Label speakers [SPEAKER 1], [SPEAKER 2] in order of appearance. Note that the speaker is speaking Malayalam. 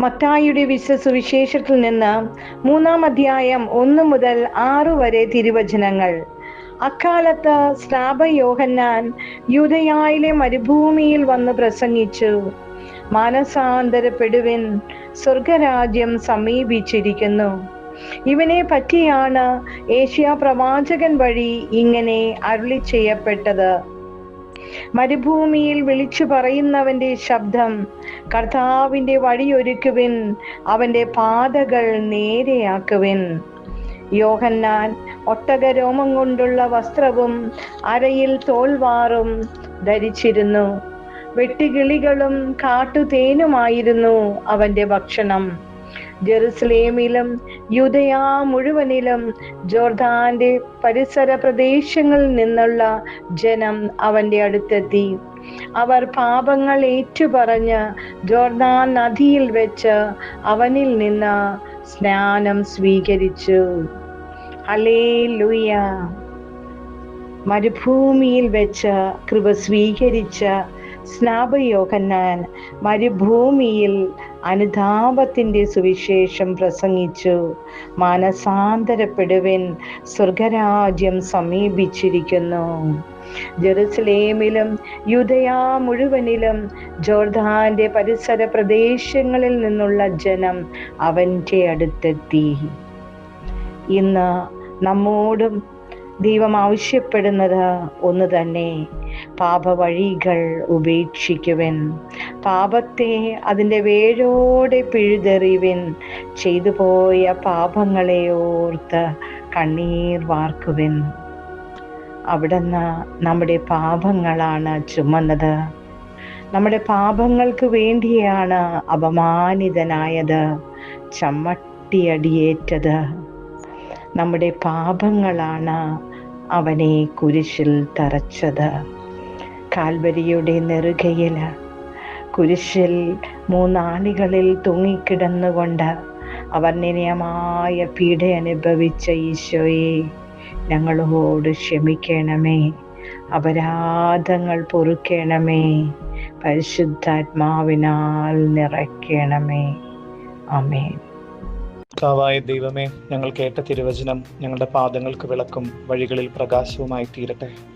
[SPEAKER 1] മത്തായിയുടെ വിശ്വസുവിശേഷത്തിൽ നിന്ന് മൂന്നാം അധ്യായം ഒന്ന് മുതൽ ആറു വരെ തിരുവചനങ്ങൾ. അക്കാലത്ത് സ്നാപ യോഹന്നാൻ യൂതയായിലെ മരുഭൂമിയിൽ വന്ന് പ്രസംഗിച്ചു. മാനസാന്തരപ്പെടുവിൻ സ്വർഗരാജ്യം സമീപിച്ചിരിക്കുന്നു. ഇവനെ പറ്റിയാണ് ഏഷ്യ പ്രവാചകൻ വഴി ഇങ്ങനെ അരുളി ചെയ്യപ്പെട്ടത് മരുഭൂമിയിൽ വിളിച്ചു പറയുന്നവന്റെ ശബ്ദം കർത്താവിന്റെ വഴിയൊരുക്കുവിൻ അവന്റെ പാതകൾ നേരെയാക്കുവിൻ. യോഹന്നാൻ ഒട്ടകരോമം കൊണ്ടുള്ള വസ്ത്രവും അരയിൽ തോൽവാറും ധരിച്ചിരുന്നു. വെട്ടുകിളികളും കാട്ടുതേനുമായിരുന്നു അവന്റെ ഭക്ഷണം. ജെറുസലേമിലും യുദയാ മുഴുവനിലും ജോർദാന്റെ പരിസര പ്രദേശങ്ങളിൽ നിന്നുള്ള ജനം അവന്റെ അടുത്തെത്തി. അവർ പാപങ്ങൾ ഏറ്റുപറഞ്ഞ് ജോർദാൻ നദിയിൽ വെച്ച് അവനിൽ നിന്ന് സ്നാനം സ്വീകരിച്ചു. അലേ ലുയ മരുഭൂമിയിൽ വെച്ച് കൃപ സ്വീകരിച്ച സ്നാപയോഹന്നാൻ മരുഭൂമിയിൽ അനുതാപത്തിന്റെ സുവിശേഷം പ്രസംഗിച്ചു. മാനസാന്തരപ്പെടുവിൻ സ്വർഗരാജ്യം സമീപിച്ചിരിക്കുന്നു. ജെറുസലേമിലും യുദയ മുഴുവനിലും ജോർദാന്റെ പരിസര പ്രദേശങ്ങളിൽ നിന്നുള്ള ജനം അവന്റെ അടുത്തെത്തി. ഇന്ന് നമ്മോടും ദൈവം ആവശ്യപ്പെടുന്നത് ഒന്ന് തന്നെ. പാപവഴികൾ ഉപേക്ഷിക്കുവിൻ. പാപത്തെ അതിന്റെ വേരോടെ പിഴുതെറിവിൻ. ചെയ്തു പോയ പാപങ്ങളെ ഓർത്ത് കണ്ണീർ വാർക്കുവിൻ. അവിടുന്ന് നമ്മുടെ പാപങ്ങളാണ് ചുമന്നത്. നമ്മുടെ പാപങ്ങൾക്ക് വേണ്ടിയാണ് അപമാനിതനായത്. ചമ്മട്ടിയടിയേറ്റത്. നമ്മുടെ പാപങ്ങളാണ് അവനെ കുരിശിൽ തറച്ചത്. കാൽവരിയുടെ നെറുകയിൽ കുരിശിൽ മൂന്നാണികളിൽ തൂങ്ങിക്കിടന്നുകൊണ്ട് അവർ നിനയമായ പീഡ അനുഭവിച്ച ഈശോയെ ഞങ്ങളോട് ക്ഷമിക്കണമേ. അപരാധങ്ങൾ പൊറുക്കണമേ. പരിശുദ്ധാത്മാവിനാൽ നിറയ്ക്കണമേ. അമേ
[SPEAKER 2] കർത്താവായ ദൈവമേ ഞങ്ങൾ കേട്ട തിരുവചനം ഞങ്ങളുടെ പാദങ്ങൾക്ക് വിളക്കും വഴികളിൽ പ്രകാശവുമായി തീരട്ടെ.